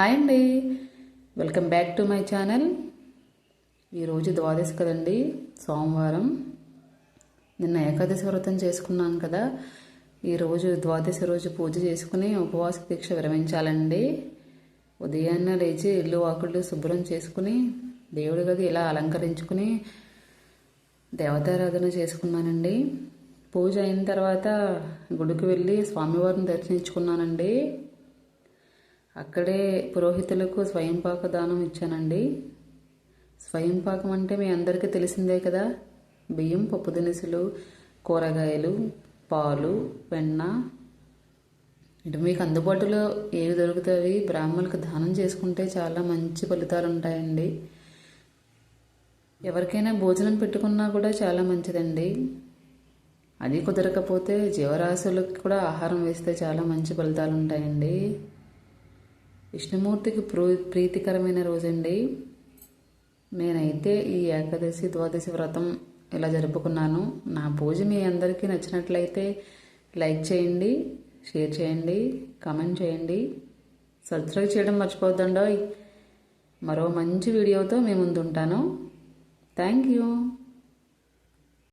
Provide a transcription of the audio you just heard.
Hi అండి. Welcome back to my channel ఈరోజు ద్వాదశి కదండి సోమవారం. నిన్న ఏకాదశి వ్రతం చేసుకున్నాం కదా. ఈరోజు ద్వాదశి రోజు పూజ చేసుకుని ఉపవాస దీక్ష విరమించాలండి. ఉదయాన్నే లేచి ఇల్లు వాకుళ్ళు శుభ్రం చేసుకుని దేవుడి గది ఇలా అలంకరించుకుని దేవతారాధన చేసుకున్నానండి. పూజ అయిన తర్వాత గుడికి వెళ్ళి స్వామివారిని దర్శించుకున్నానండి. అక్కడే పురోహితులకు స్వయంపాక దానం ఇచ్చానండి. స్వయంపాకం అంటే మీ అందరికీ తెలిసిందే కదా? బియ్యం పప్పు దినుసులు కూరగాయలు పాలు వెన్న. ఇటు మీకు అందుబాటులో ఏవి దొరుకుతాయి? బ్రాహ్మణులకు దానం చేసుకుంటే చాలా మంచి ఫలితాలు ఉంటాయండి ఎవరికైనా భోజనం పెట్టుకున్నా కూడా చాలా మంచిదండి. అది కుదరకపోతే జీవరాశులకు కూడా ఆహారం వేస్తే చాలా మంచి ఫలితాలు ఉంటాయండి విష్ణుమూర్తికి ప్రీతికరమైన రోజండి. నేనైతే ఈ ఏకాదశి ద్వాదశి వ్రతం ఇలా జరుపుకున్నాను. నా పూజ మీ అందరికీ నచ్చినట్లయితే లైక్ చేయండి షేర్ చేయండి కామెంట్ చేయండి. సబ్స్క్రైబ్ చేయడం మర్చిపోద్దండోయ్ మరో మంచి వీడియోతో మీ ముందుంటాను. Thank you.